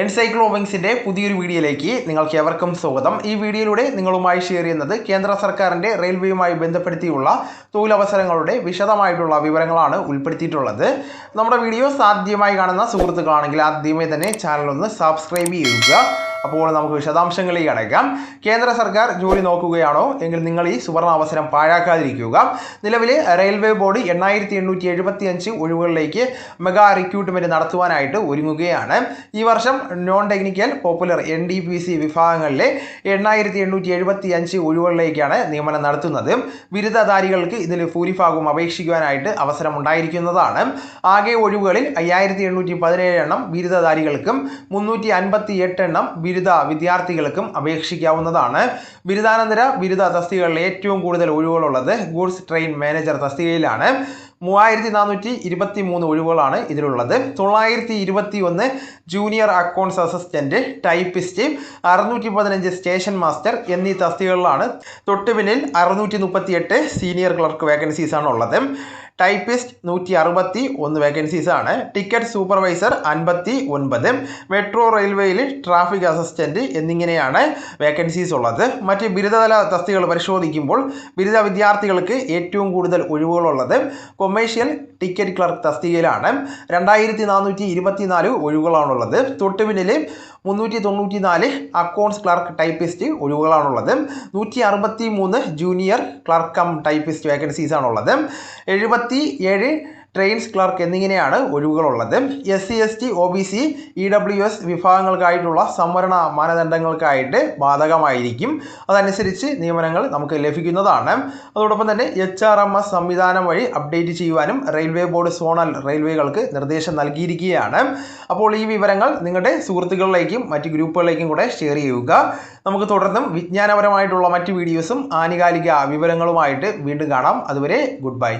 എൻസൈക്ലോവിങ്സിന്റെ പുതിയൊരു വീഡിയോയിലേക്ക് നിങ്ങൾക്ക് എവർക്കും സ്വാഗതം. ഈ വീഡിയോയിലൂടെ നിങ്ങളുമായി ഷെയർ ചെയ്യുന്നത് കേന്ദ്ര സർക്കാരിന്റെ റെയിൽവേയുമായി ബന്ധപ്പെടുത്തിയുള്ള തൊഴിലവസരങ്ങളുടെ വിശദമായിട്ടുള്ള വിവരങ്ങളാണ് ഉൾപ്പെടുത്തിയിട്ടുള്ളത്. നമ്മുടെ വീഡിയോ ആദ്യമായി കാണുന്ന സുഹൃത്തുക്കളാണെങ്കിൽ ആദ്യമേ തന്നെ ചാനൽ ഒന്ന് സബ്സ്ക്രൈബ് ചെയ്യുക. അപ്പോൾ നമുക്ക് വിശദാംശങ്ങളിലേക്ക് അടയ്ക്കാം. കേന്ദ്ര സർക്കാർ ജോലി നോക്കുകയാണോ? എങ്കിൽ നിങ്ങൾ ഈ സുവർണ അവസരം പാഴാക്കാതിരിക്കുക. നിലവിലെ റെയിൽവേ ബോർഡ് എണ്ണായിരത്തി എണ്ണൂറ്റി എഴുപത്തി അഞ്ച് ഒഴിവുകളിലേക്ക് മെഗാ റിക്രൂട്ട്മെന്റ് നടത്തുവാനായിട്ട് ഒരുങ്ങുകയാണ്. ഈ വർഷം non technical popular N D P C വിഭാഗങ്ങളിലെ എണ്ണായിരത്തി എണ്ണൂറ്റി എഴുപത്തി അഞ്ച് ഒഴിവുകളിലേക്കാണ് നിയമനം നടത്തുന്നത്. ബിരുദധാരികൾക്ക് ഇതിൽ ഭൂരിഭാഗവും അപേക്ഷിക്കുവാനായിട്ട് അവസരം ഉണ്ടായിരിക്കുന്നതാണ് ആകെ ഒഴിവുകളിൽ അയ്യായിരത്തി എണ്ണൂറ്റി പതിനേഴ് എണ്ണം ബിരുദധാരികൾക്കും മുന്നൂറ്റി അൻപത്തി എട്ട് എണ്ണം ബിരുദ വിദ്യാർത്ഥികൾക്കും അപേക്ഷിക്കാവുന്നതാണ്. ബിരുദാനന്തര ബിരുദ തസ്തികകളിൽ ഏറ്റവും കൂടുതൽ ഒഴിവുകളുള്ളത് ഗൂഡ്സ് ട്രെയിൻ മാനേജർ തസ്തികയിലാണ്. മൂവായിരത്തി നാനൂറ്റി ഇരുപത്തി മൂന്ന് ഒഴിവുകളാണ് ഇതിലുള്ളത്. തൊള്ളായിരത്തി ഇരുപത്തി ഒന്ന് ജൂനിയർ അക്കൗണ്ട്സ് അസിസ്റ്റന്റ് ടൈപ്പിസ്റ്റ് അറുന്നൂറ്റി പതിനഞ്ച് സ്റ്റേഷൻ മാസ്റ്റർ എന്നീ തസ്തികകളിലാണ് തൊട്ടുപിന്നിൽ അറുന്നൂറ്റി മുപ്പത്തി എട്ട് സീനിയർ ക്ലർക്ക് വേക്കൻസീസ് ആണ് ഉള്ളത് ടൈപ്പിസ്റ്റ് നൂറ്റി അറുപത്തി ഒന്ന് വേക്കൻസീസ് ആണ് ടിക്കറ്റ് സൂപ്പർവൈസർ അൻപത്തി ഒൻപത് മെട്രോ റെയിൽവേയിൽ ട്രാഫിക് അസിസ്റ്റന്റ് എന്നിങ്ങനെയാണ് വേക്കൻസീസ് ഉള്ളത് മറ്റ് ബിരുദതല തസ്തികകൾ പരിശോധിക്കുമ്പോൾ ബിരുദ വിദ്യാർത്ഥികൾക്ക് ഏറ്റവും കൂടുതൽ ഒഴിവുകളുള്ളത്. കൊമേഴ്ഷ്യൽ ടിക്കറ്റ് ക്ലർക്ക് തസ്തികയിലാണ്. രണ്ടായിരത്തി നാനൂറ്റി ഇരുപത്തിനാല് ഒഴിവുകളാണുള്ളത്. തൊട്ടുപിന്നിൽ മുന്നൂറ്റി തൊണ്ണൂറ്റി നാല് അക്കൗണ്ട്സ് ക്ലർക്ക് ടൈപ്പിസ്റ്റ് ഒഴിവുകളാണുള്ളത്. നൂറ്റി അറുപത്തി മൂന്ന് ജൂനിയർ ക്ലർക്ക് ടൈപ്പിസ്റ്റ് വേക്കൻസീസ് ആണുള്ളത് എഴുപത്തി ഏഴ് ട്രെയിൻസ് ക്ലർക്ക് എന്നിങ്ങനെയാണ് ഒഴിവുകളുള്ളത്. S C S T O B C E W S വിഭാഗങ്ങൾക്കായിട്ടുള്ള സംവരണ മാനദണ്ഡങ്ങൾക്കായിട്ട് ബാധകമായിരിക്കും. അതനുസരിച്ച് നിയമനങ്ങൾ നമുക്ക് ലഭിക്കുന്നതാണ്. അതോടൊപ്പം തന്നെ എച്ച് ആർ എം എസ് സംവിധാനം വഴി അപ്ഡേറ്റ് ചെയ്യുവാനും റെയിൽവേ ബോർഡ് സോണൽ റെയിൽവേകൾക്ക് നിർദ്ദേശം നൽകിയിരിക്കുകയാണ്. അപ്പോൾ ഈ വിവരങ്ങൾ നിങ്ങളുടെ സുഹൃത്തുക്കളിലേക്കും മറ്റ് ഗ്രൂപ്പുകളിലേക്കും കൂടെ ഷെയർ ചെയ്യുക. നമുക്ക് തുടർന്നും വിജ്ഞാനപരമായിട്ടുള്ള മറ്റ് വീഡിയോസും ആനുകാലിക വിവരങ്ങളുമായിട്ട് വീണ്ടും കാണാം. അതുവരെ ഗുഡ് ബൈ